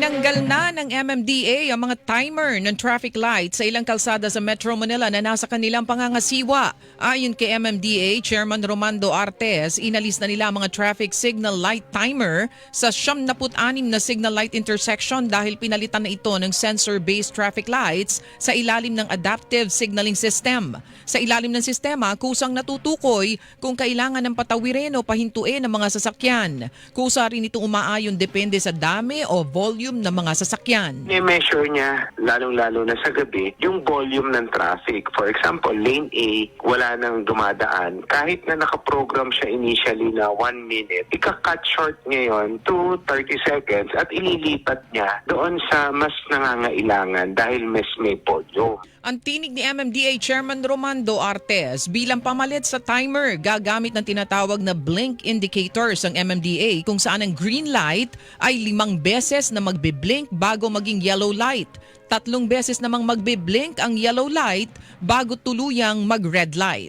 Tinanggal na ng MMDA ang mga timer ng traffic light sa ilang kalsada sa Metro Manila na nasa kanilang pangangasiwa. Ayon kay MMDA Chairman Romando Artes, inalis na nila ang mga traffic signal light timer sa 76 na signal light intersection dahil pinalitan na ito ng sensor-based traffic lights sa ilalim ng adaptive signaling system. Sa ilalim ng sistema, kusang natutukoy kung kailangan ng patawirin o pahintuin ng mga sasakyan. Kusa rin itong umaayon depende sa dami o volume ng mga sasakyan. I-measure niya, lalong-lalo na sa gabi, yung volume ng traffic. For example, lane A, wala nang dumadaan. Kahit na nakaprogram siya initially na 1 minute, ika-cut short ngayon to 30 seconds at ililipat niya doon sa mas nangangailangan dahil mas may volume. Ang tinig ni MMDA Chairman Romando Artes bilang pamalit sa timer gagamit ng tinatawag na blink indicators ang MMDA kung saan ang green light ay limang beses na magbe-blink bago maging yellow light. Tatlong beses namang magbe-blink ang yellow light bago tuluyang mag-red light.